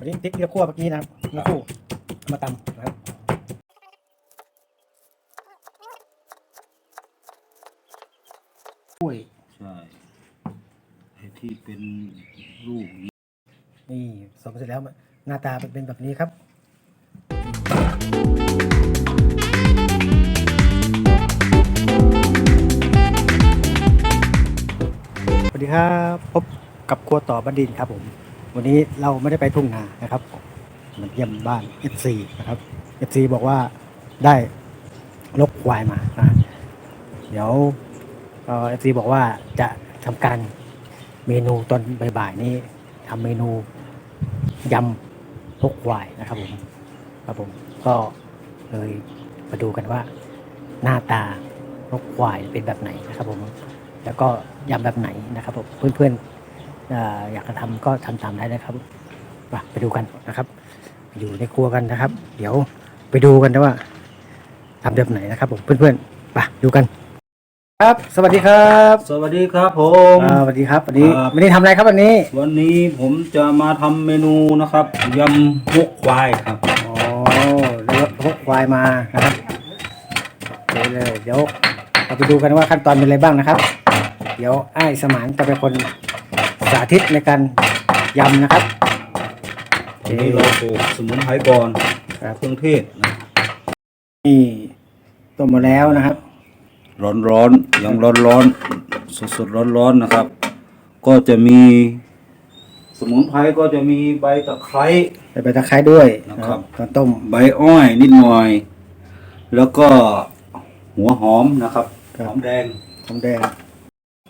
อันนี้พริกที่เราคั่วเมื่อกี้นะครับแล้วคู่เอามาตำนะครับกล้วยใช่ไอ้ที่เป็นลูกนี้นี่สมเสร็จแล้วหน้าตาเป็นแบบนี้ครับ สวัสดีครับ พบกับครัวต่อบันดินครับผม วันนี้เราไม่ได้ไปทุ่งนานะครับมาเยี่ยมบ้าน FC นะครับ FC บอกว่าได้ลกควายมานะเดี๋ยวเอฟซีบอกว่าจะทำการเมนูตอนบ่ายๆนี้ทำเมนูยำลกควายนะครับผมครับผมก็เลยมาดูกันว่าหน้าตาลกควายเป็นแบบไหนนะครับผมแล้วก็ยำแบบไหนนะครับผมเพื่อนๆ อ่ออยากจะทำก็ทำตามได้นะครับไปไปดูกันนะครับ อยู่ในครัวกันนะครับ เดี๋ยวไปดูกันนะว่าทำแบบไหนนะครับผมเพื่อนๆไปดูกัน ครับ สวัสดีครับสวัสดีครับผมอ่าสวัสดีครับวันนี้ครับ วันนี้ทำอะไรครับวันนี้วันนี้ผมจะมาทำเมนูนะครับยำฮกควายครับ อ๋อแล้วพกควายมานะครับเดี๋ยวเลยเดี๋ยวเราไปดูกันว่าขั้นตอนเป็นอะไรบ้างนะครับ เดี๋ยวไอ้ายสมานจะเป็นคน สาธิตในการยำนะครับวันนี้เราปลูกสมุนไพรก่อนครับเครื่องเทศนะนี่ต้มมาแล้วนะครับ ร้อนร้อนๆยังร้อนร้อนสดสดร้อนร้อนๆนะครับ ก็จะมีสมุนไพรก็จะมีใบตะไคร้ใส่ใบตะไคร้ด้วยนะครับตอนต้มใบอ้อยนิดหน่อย แล้วก็หัวหอมนะครับครับหอมแดงหอมแดง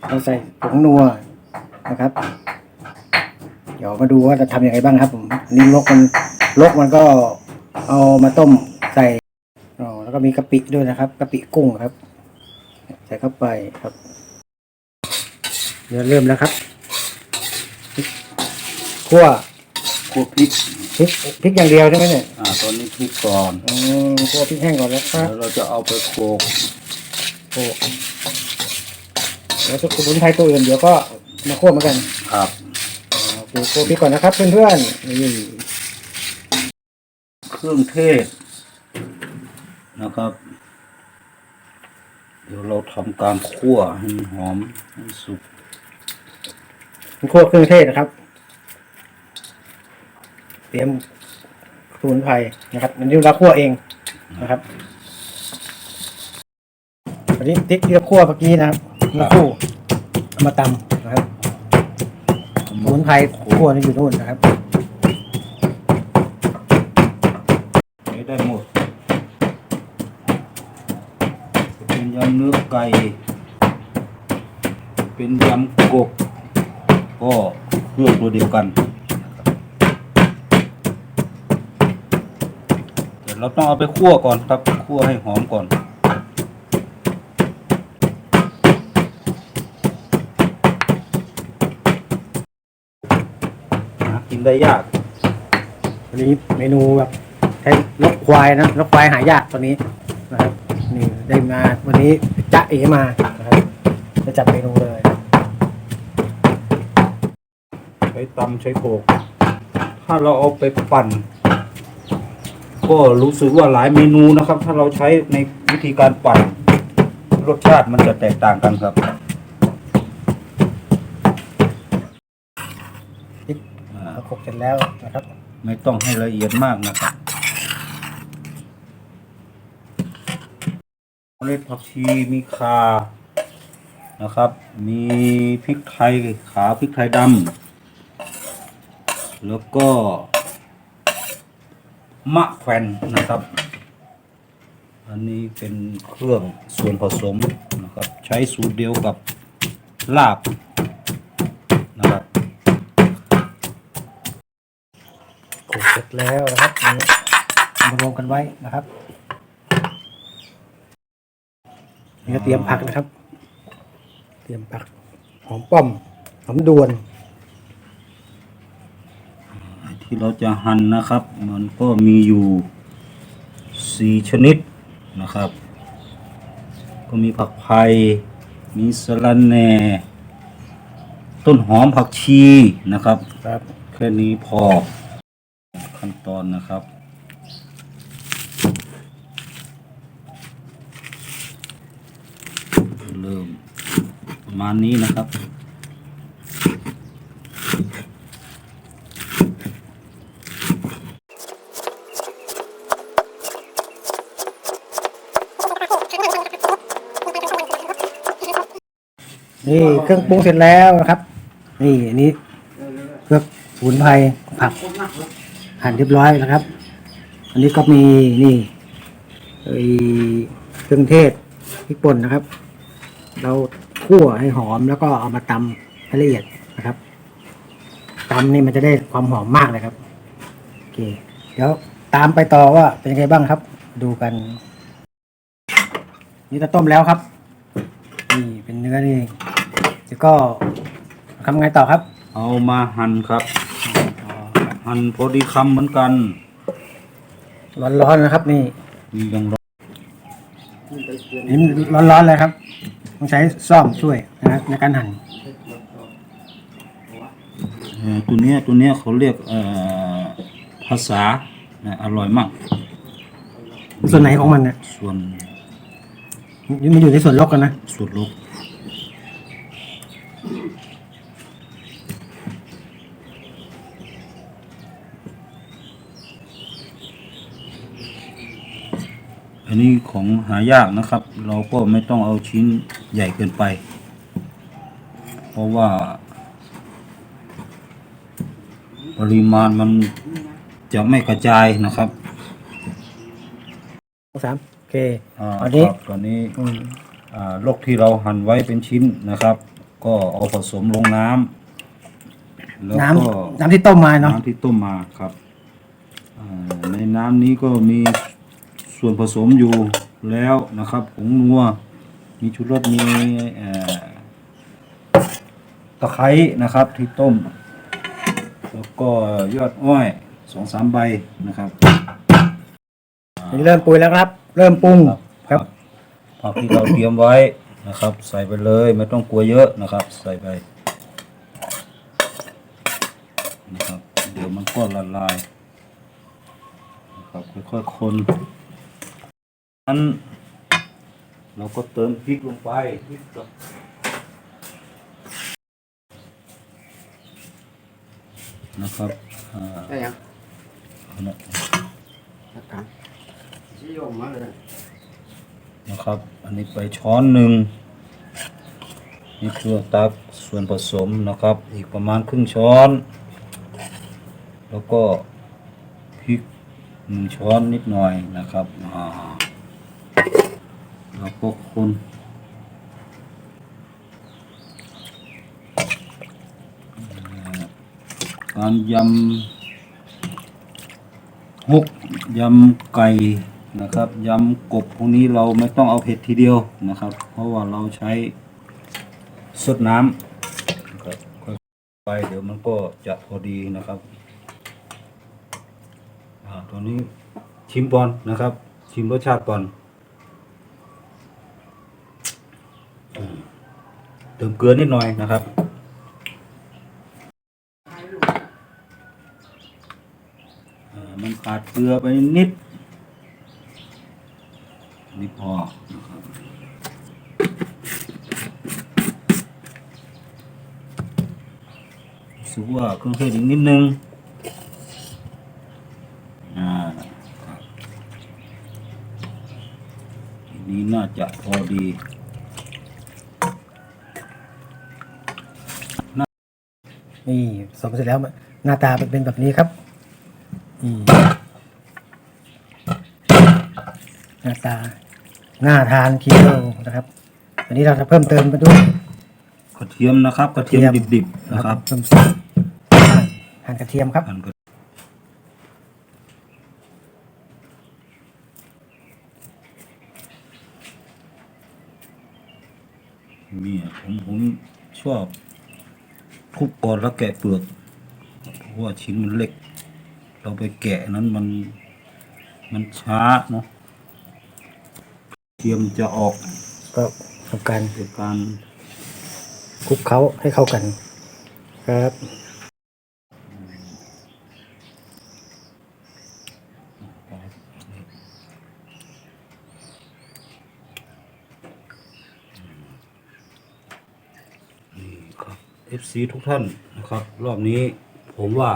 เราใส่ผงนัว นะครับ เดี๋ยวมาดูว่าจะทำยังไงบ้างครับผมอันนี่ลกมันลกมันก็เอามาต้มใส่อ๋อแล้วก็มีกะปิด้วยนะครับกะปิกุ้งครับ ใส่เข้าไปครับ เดี๋ยวเริ่มแล้วครับคั่วคั่วพริกพริกพริกอย่างเดียวใช่ไหมเนี่ยอ่าตอนนี้พริกก่อนอืมคั่วพริกแห้งก่อนแล้วครับแล้วเราจะเอาไปโขลกโอ้แล้วสมุนไพรตัวอื่นเดี๋ยวก็ มาคั่วเหมือนกันครับโอเคโคพี่ก่อนนะครับเพื่อนๆนี่เครื่องเทศนะครับ เดี๋ยวเราทำการคั่วให้มันหอมให้สุกคั่วเครื่องเทศนะครับ เตรียมสมุนไพรนะครับอันนี้เราคั่วเองนะครับอันนี้ติ๊กที่เราคั่วเมื่อกี้นะครับมาคู่เอามาตำนะครับ สมุนไพรคั่วนี่อยู่นู่นนะครับให้ได้หมดเป็นยำเนื้อไก่ เป็นยำกบ ก็เครื่องตัวเดียวกัน เราต้องเอาไปคั่วก่อนครับ คั่วให้หอมก่อน หากิ นได้ยากวันนี้เมนูแบบใช้ลกควายนะลกควายหายากตัวนี้นะครับนี่ได้มาวันนี้จะเอมานะครับจะจับเมนูเลย ใช้ตำใช้โขกถ้าเราเอาไปปั่น ก็รู้สึกว่าหลายเมนูนะครับ ถ้าเราใช้ในวิธีการปั่น รสชาติมันจะแตกต่างกันครับพริก อ่าเราคลุกเสร็จแล้วนะครับ ไม่ต้องให้ละเอียดมากนะครับเมล็ดผักชีมีคานะครับ มีพริกไทยขาพริกไทยดำแล้วก็ มะแขวนนะครับ อันนี้เป็นเครื่องส่วนผสมนะครับ ใช้สูตรเดียวกับลาบนะครับ คลุกเสร็จ แล้วนะครับนี่มารวมกันไว้นะครับนี่ก็เตรียมผักนะครับ เตรียมผักหอมป้อมหอมดวน ที่เราจะหั่นนะครับ มันก็มีอยู่สี่ชนิดนะครับ ก็มีผักไผ่มีสะระแหน่ต้นหอมผักชีนะครับครับแค่นี้พอ ขั้นตอนนะครับเริ่มประมาณนี้นะครับนี่เครื่องปรุงเสร็จแล้วนะครับ นี่อันนี้เครื่องสมุนไพรผัก หั่นเรียบร้อยนะครับ อันนี้ก็มีนี่เครื่องเทศพริกป่นนะครับ เราคั่วให้หอมแล้วก็เอามาตำให้ละเอียดนะครับตำนี่มันจะได้ความหอมมากเลยครับโอเคเดี๋ยวตามไปต่อว่าเป็นยังไงบ้างครับ ดูกัน นี่จะต้มแล้วครับ นี่เป็นเนื้อนี่แล้วก็ทำไงต่อครับ เอามาหั่นครับ หั่นพอดีคำเหมือนกัน ร้อนๆนะครับ นี่มียังร้อนนี่ร้อนๆเลยครับ ต้องใช้ซ่อมช่วยนะครับในการหั่นเอ่อตัวเนี้ยตัวเนี้ยเขาเรียกเอ่อภาษานะอร่อยมาก ส่วนไหนของมันเนี่ยส่วนนี่มันอยู่ในส่วนลกกันนะส่วนลบ อันนี้ของหายากนะครับ เราก็ไม่ต้องเอาชิ้นใหญ่เกินไป เพราะว่า ปริมาณมันจะไม่กระจายนะครับสามโอเคอ่าอันนี้ครับตอนนี้อืมอ่าลกที่เราหั่นไว้เป็นชิ้นนะครับ ก็เอาผสมลงน้ำแล้วน้ก็ำน้ำที่ต้มมาเนาะน้ำที่ต้มมาครับอ่าในน้ำนี้ก็มี ส่วนผสมอยู่แล้วนะครับผงนัว มีชูรสมีเอ่อตะไคร้นะครับที่ต้ม แล้วก็ยอดอ้อยสองสามใบนะครับอันนี้เริ่มปรุงแล้วครับ เริ่มปรุงครับผักที่เราเตรียมไว้นะครับ ใส่ไปเลยไม่ต้องกลัวเยอะนะครับ ใส่ไปนะครับ เดี๋ยวมันก็ละลายนะครับค่อยๆคน นั้นเราก็เติมพริกลงไปพริกกับนะครับอ่าได้ยังเอานะสักครั้งชี้ออกมาเลยนะครับ อันนี้ไปช้อนหนึ่งนี่คือตักส่วนผสมนะครับ อีกประมาณครึ่งช้อน แล้วก็พริกหนึ่งช้อนนิดหน่อยนะครับอ่า แล้วก็คนการยำฮกยำไก่นะครับยำกบพวกนี้เราไม่ต้องเอาเผ็ดทีเดียวนะครับ เพราะว่าเราใช้สดน้ำครับไปเดี๋ยวมันก็จะพอดีนะครับตัวนี้ชิมก่อนนะครับ ชิมรสชาติก่อนอืม เติมเกลือนิดหน่อยนะครับมันขาดเกลือไปนิดนี่พอนะครับรู้สึกว่าเครื่องเทศอีกนิดนึงอ่าครับทีนี้น่าจะพอดี นี่สมเสร็จแล้วหน้าตาเป็นแบบนี้ครับนี่หน้าตาหน้าทานเคี้ยวนะครับอันนี้เราจะเพิ่มเติมไปด้วยกระเทียมนะครับ กระเทียมดิบๆนะครับเพิ่มเติมหั่นกระเทียมครับหั่นกระมีอะผมผมชอบ ทุบก่อนแล้วแกะเปลือก เพราะว่าชิ้นมันเล็ก เราไปแกะนั้นมันมันช้าเนาะเทียมจะออกก็ทำการเกิดการคลุกเคล้าให้เข้ากัน ครับ FC ทุกท่านนะครับ รอบนี้ผมว่า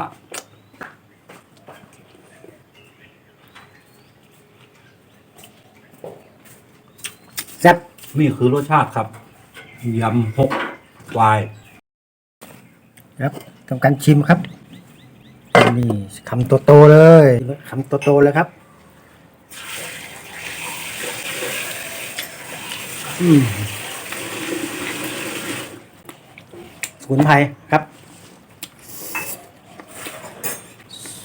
แซ่บนี่คือรสชาติครับยำหกวายครับทำการชิมครับ นี่คำโตๆเลยคำโตๆเลยครับ อืม สมุนไพรครับ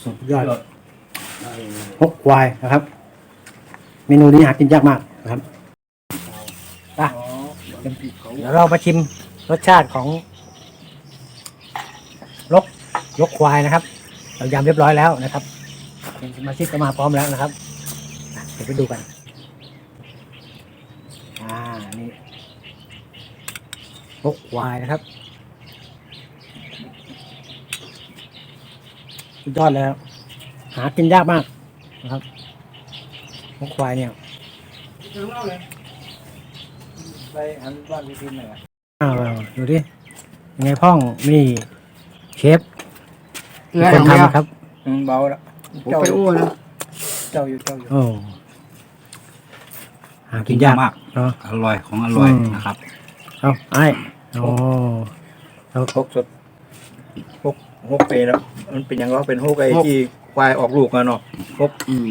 สุดยอดฮกควายนะครับ เมนูนี้หากินยากมากนะครับไปเดี๋ยวเรามาชิมรสชาติของลกยกควายนะครับ เรายำเรียบร้อยแล้วนะครับเป็นสมาชิกก็มาพร้อมแล้วนะครับอะเดี๋ยวไปดูกันอ่านี่ลกควายนะครับ สุดยอดแล้ว หากินยากมากนะครับลกควายเนี่ยไปหันบ้านพี่พิมพ์หน่อยอ้าวดูดิยังไงพ่องนี่เชฟเกลือคอนย่างเดียวทำนะครับอืมเบาแล้วผมไปอ้วนนะเจ้าอยู่เจ้าอยู่โอ้หากิกินนยายากกมากเนาะอร่อยของอร่อยอืมนะครับเอาไอ้โอ้หกสดหก หกปีแล้วมันเป็นอย่างเราเป็นหกไอ้ที่ควายออกลูกอะเนาะหกอืม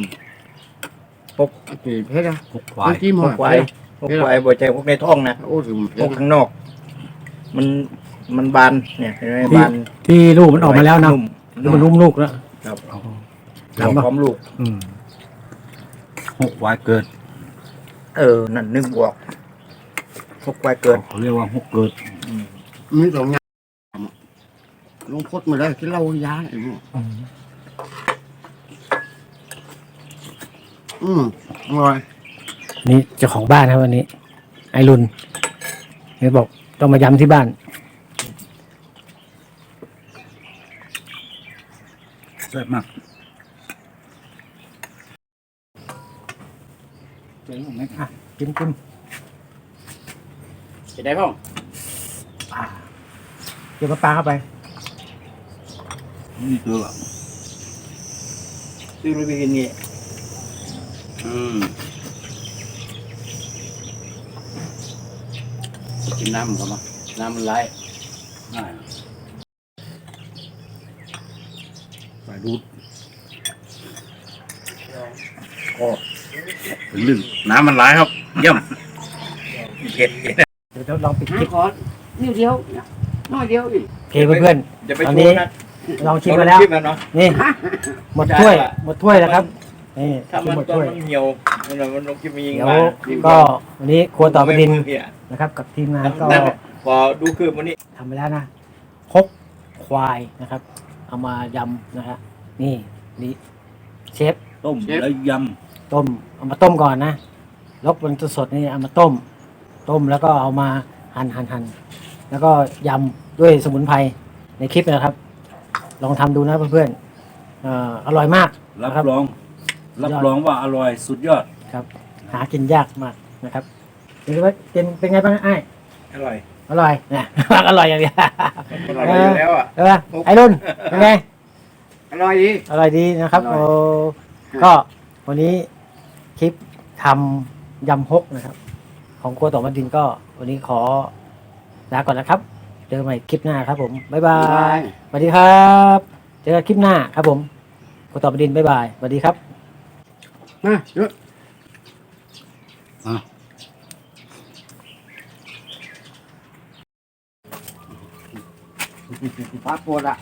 หกปีเพชรอะหกวายหกควายหกควายบ่ใจหกในท้องนะโอ้ถึงหกข้างนอก มันมันบานเนี่ยเห็นไหมที่บานที่ลูกมันออกมาแล้วนะนุ่มแล้วมันลุ่มลูกแล้วครับอ๋อออกพร้อมลูก อืมหกวายเกิดเออ นั่นนึกบวกหกควายเกิด เขาเรียกว่าหกเกิดมีสองอย่าง ลงพดมาได้ที่เล่ายาไอ้พวกอืมอืมอร่อยนี่เจ้าของบ้านครับวันนี้ ไอรุนนี่บอกต้องมายำที่บ้านแซ่บมากอะกินกินจะได้พ่องเดี๋ยวมาปลาเข้าไป นี่คือแบบซื้อไปกินนี่อืมกินน้ำกันมาน้ำมันไหลง่ายไปดูดเป็นลื่นน้ำมันไหลครับ เยี่ยมเผ็ดเดี๋ยวลองปิดคลิปขอนิ้วเดียวน้อยเดียวอีกโอเคเพื่อนอย่าไปตอนโชนี้ว์นะๆ ลองชิมมาแล้ว ชิมแล้วเนาะ นี่ หมดถ้วย ได้ละ หมดถ้วยแล้วครับ นี่ถ้าชิมมันหมดตอนถ้วย มันเหี่ยวมันมันลงกินมียิงเดี๋ยวมาก็วันนี้ครัวต่อไปดินเหี้ยนะครับ กับทีมงานก็นั่นแหละพอดูคือวันนี้ทำไปแล้วนะคกควายนะครับ เอามายำนะฮะนี่นี่เชฟต้มแล้วยต้ม เอามาต้มก่อนนะลกมันสดๆนี่เอามาต้ม ต้มแล้วก็เอามาหั่นหั่นหั่นแล้วก็ยำด้วยสมุนไพรในคลิปนะครับ ลองทำดูนะเพื่อนๆเอ่ออร่อยมากำรับนะครับรอง รับรองว่าอร่อยสุดยอด ครับ หากินยากมากนะครับเป็นไงเป็นเป็นไงบ้างไอ้ายอร่อยอร่อยนะ อร่อยอย่างเดียว อร่อยอยู่แล้วอะเออไอ้รุ่นเป็นไง อร่อยดี อร่อยดีนะครับอร่อย โอ้ก็วันนี้คลิปทำยำฮกนะครับ ของครัวต่อมาดินก็ วันนี้ขอลาก่อนนะครับ เจอกันใหม่คลิปหน้าครับผมบ๊ายบายสวัสดีครับ เจอกันคลิปหน้าครับผมครัวต่อมาดินบ๊ายบายสวัสดีครับ มาเยอะอะปลาปวดอะ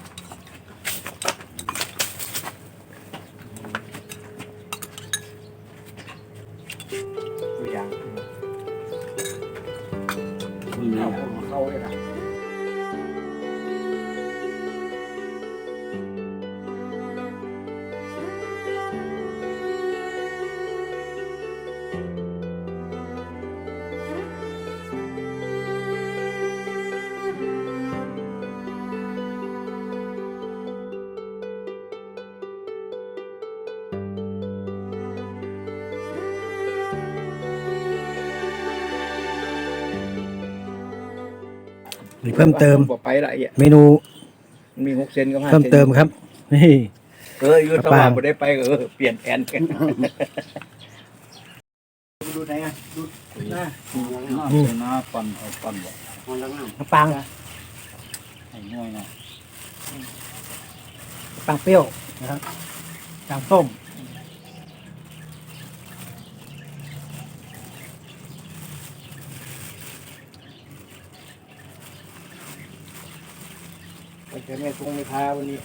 เพิ่มเติมไปละเอียดเมนูมีหกเซนก็เพิ่มเติมครับ นี่ เอออยู่ตะวันบ่ได้ไปเออเปลี่ยนแผนกัน ดูไหนอะดูหน้าน่าเป็นน้าปั่นเอาปั่นบ่มันลังน้น้ำปังให้ง่อยนะปังเปรี้ยวนะครับจางส้มไปแค่แม่ทงไม่พาวันนี้ำ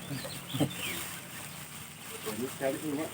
ตัวนี้ใช้ที่นี้